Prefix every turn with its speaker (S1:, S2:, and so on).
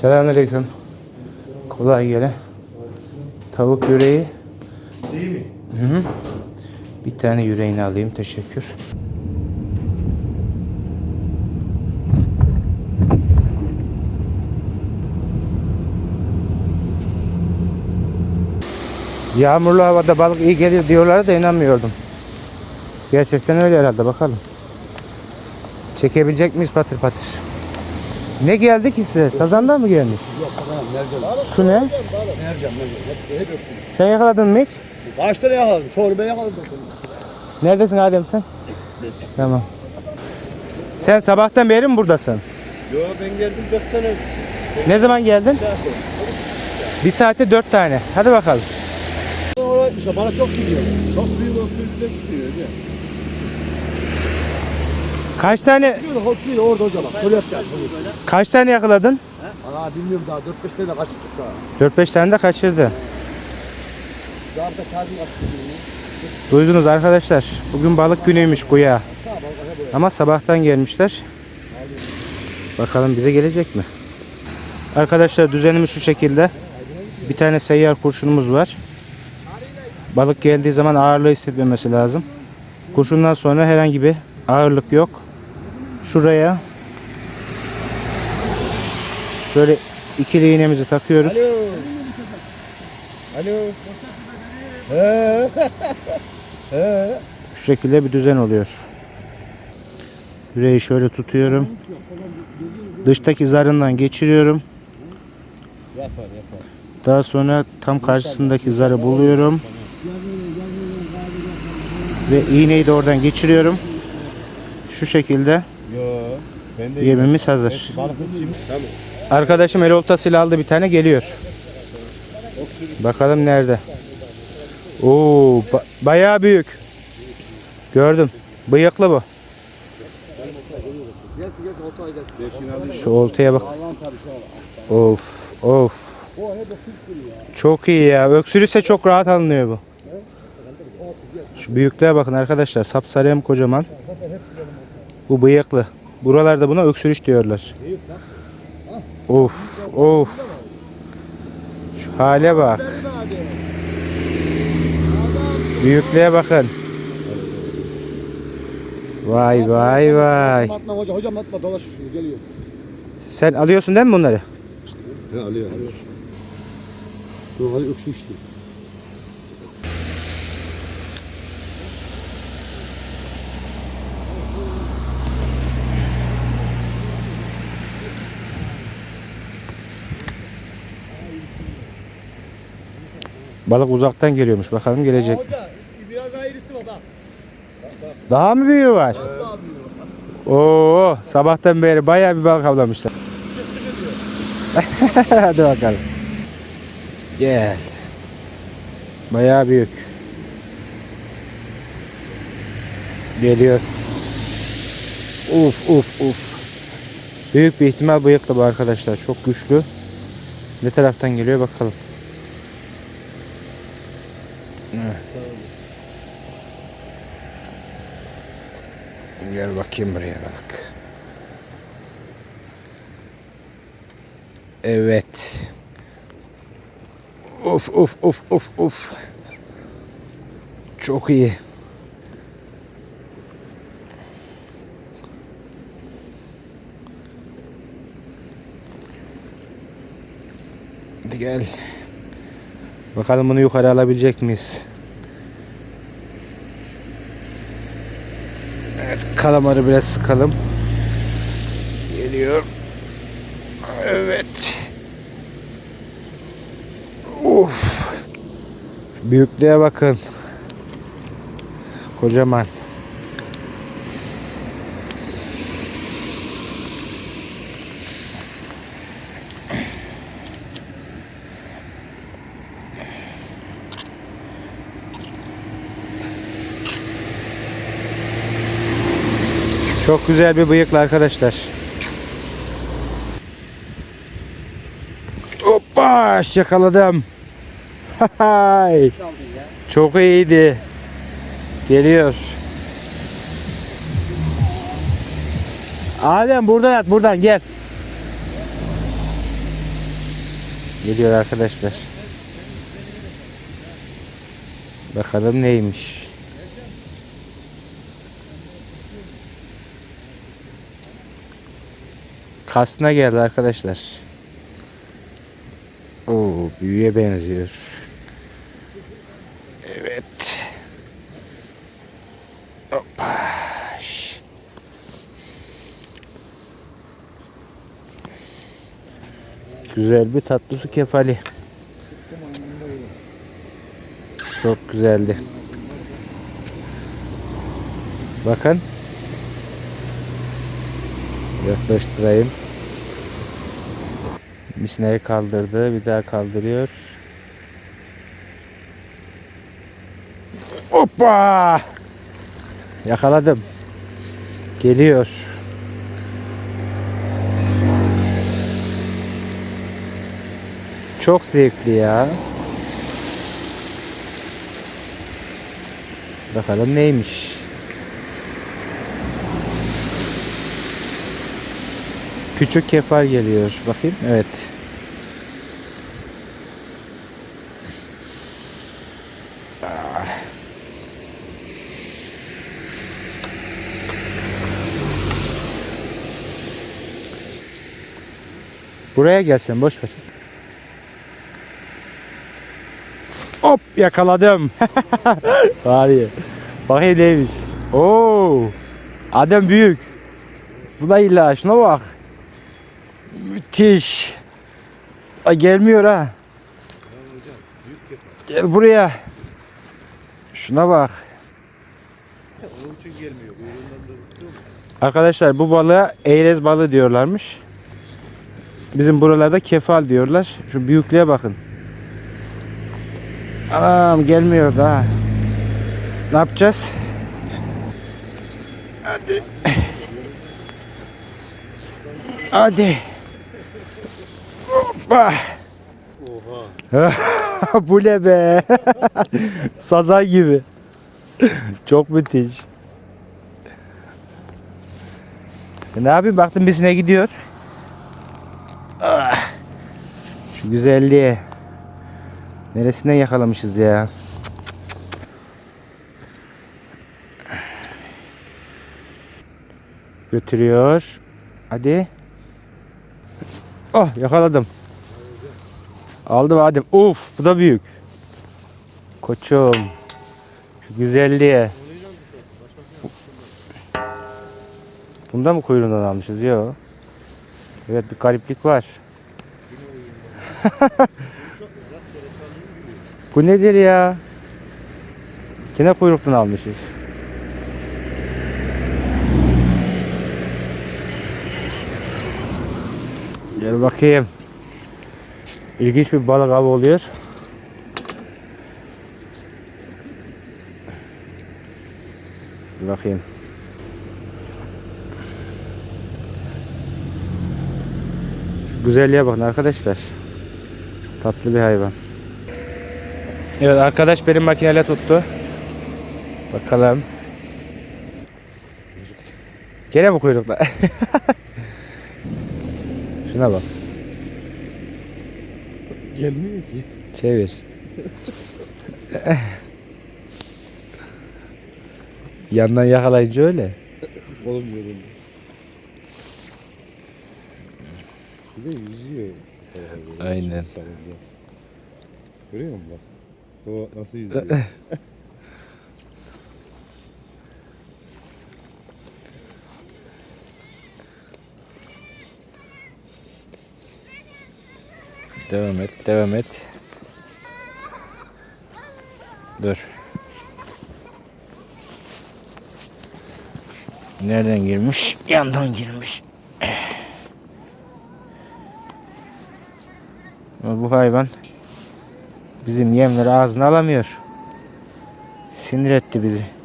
S1: Selamünaleyküm. Kolay gele. Tavuk yüreği.
S2: Değil mi?
S1: Hı hı. Bir tane yüreğini alayım. Teşekkür. Yağmurlu havada balık iyi gelir diyorlar da inanmıyordum. Gerçekten öyle herhalde bakalım. Çekebilecek miyiz patır patır? Ne geldi ki size? Sazandan mı gelmiş?
S2: Yok bakalım mercan.
S1: Şu ne?
S2: Mercan mercan. Hepsi hep öksün.
S1: Sen yakaladın mı hiç?
S2: Kaç tane yakaladım? Çorba yakaladım.
S1: Neredesin Adem sen? Tamam. Sen sabahtan beri mi buradasın?
S2: Yo ben geldim dört tane.
S1: Ne zaman geldin? Bir saate dört tane. Hadi bakalım.
S2: İşte bana çok gidiyor. Çok büyük öksürükle gidiyor.
S1: Kaç tane
S2: Gidiyor da hoşluyor orada hocam. Şöyle yapacağız.
S1: kaç tane yakaladın?
S2: Aa bilmiyorum daha 4-5 tane de kaçırdık daha.
S1: 4-5 tane de kaçırdı.
S2: Daha da kazım kaçırdık.
S1: Duydunuz arkadaşlar. Bugün balık günüymüş güya. Ama sabahtan gelmişler. Bakalım bize gelecek mi? Arkadaşlar düzenimiz şu şekilde. Bir tane seyyar kurşunumuz var. Balık geldiği zaman ağırlığı hissetmemesi lazım. Kurşundan sonra herhangi bir ağırlık yok. Şuraya şöyle ikili iğnemizi takıyoruz.
S2: Alo. Alo.
S1: Şu şekilde bir düzen oluyor. Yüreği şöyle tutuyorum. Dıştaki zarından geçiriyorum. Daha sonra tam karşısındaki zarı buluyorum. Ve iğneyi de oradan geçiriyorum. Şu şekilde
S2: Yo. Ben de
S1: yemimiz hazır.
S2: balık için. Tamam.
S1: Arkadaşım el oltasıyla aldı bir tane geliyor. Bakalım nerede. Oo, ba- bayağı büyük. Gördüm. Bıyıklı bu. Şu oltaya bak. Of, of. Çok iyi ya. Öksürürse çok rahat alınıyor bu. Şu büyüklüğe bakın arkadaşlar. Sapsarı hem kocaman. Bu bıyıklı. Buralarda buna öksürüş diyorlar. Of, of. Şu hale bak. Büyüklüğe bakın. Vay vay vay.
S2: Atma hocam, hocam atma dolaş şunu geliyor.
S1: Sen alıyorsun değil mi bunları?
S2: He alıyor alıyor. Dur hadi öksürük
S1: Balık uzaktan geliyormuş. Bakalım gelecek.
S2: Hoca biraz ayrısı var bak.
S1: Daha mı büyüğü var? Oo, sabahtan beri bayağı bir balık avlamışlar. Hadi bakalım. Gel. Bayağı büyük. Geliyor. Uf uf uf. Büyük bir ihtimal bıyıklı bu arkadaşlar. Çok güçlü. Ne taraftan geliyor bakalım. Evet. Gel bakayım buraya bak. Evet. Of of of of of. Çok iyi. Hadi gel. Bakalım bunu yukarı alabilecek miyiz? Evet, kalamarı biraz sıkalım. Geliyor. Evet. Uf. Büyüklüğe bakın. Kocaman. Çok güzel bir bıyıklı arkadaşlar. Hoppa yakaladım. Hay. Çok iyiydi. Geliyor. Adem buradan at buradan gel. Geliyor arkadaşlar. Bakalım neymiş. Kasna geldi arkadaşlar. Oo, büyüye benziyor. Evet. Hoppa. Güzel bir tatlı su kefali. Çok güzeldi. Bakın. Yaklaştırayım. Misneyi kaldırdı. Bir daha kaldırıyor. Hoppa! Yakaladım. Geliyor. Çok zevkli ya. Bakalım neymiş. Küçük kefal geliyor. Bakayım. Evet. Buraya gelsen boş ver. Hop yakaladım. Var ya. Bakayım neymiş. Oo. Adam büyük. Sıla'yla şuna bak. Müthiş. Ay gelmiyor ha. Gel buraya. Şuna bak. Arkadaşlar bu balığa eyrez balığı diyorlarmış. Bizim buralarda kefal diyorlar. Şu büyüklüğe bakın. Anam gelmiyor daha. Ne yapacağız? Hadi. Hadi. Hoppa.
S2: Oha.
S1: Bu ne be? Sazan gibi. Çok müthiş. E ne yapayım baktım bizine gidiyor. Ah. Şu güzelliğe. Neresinden yakalamışız ya. Götürüyor. Hadi. Oh yakaladım. Aldım hadi. Uf bu da büyük. Koçum. Şu güzelliğe. Bunda mı kuyruğundan almışız? Yok. Evet bir gariplik var. bu nedir ya? Yine kuyruktan almışız. Gel bakayım. İlginç bir balık avı oluyor. Bakayım. Güzelliğe bakın arkadaşlar. Tatlı bir hayvan. Evet arkadaş benim makineyle tuttu. Bakalım. Gene mi kuyrukla? Şuna bak.
S2: Gelmiyor ki.
S1: Çevir. Yandan yakalayınca öyle.
S2: Kolum yoruldu. Bir de yüzüyor.
S1: Aynen.
S2: Görüyor musun bak? O nasıl yüzüyor?
S1: Devam et, devam et. Dur. Nereden girmiş? Yandan girmiş. Ama bu hayvan bizim yemleri ağzına alamıyor. Sinir etti bizi.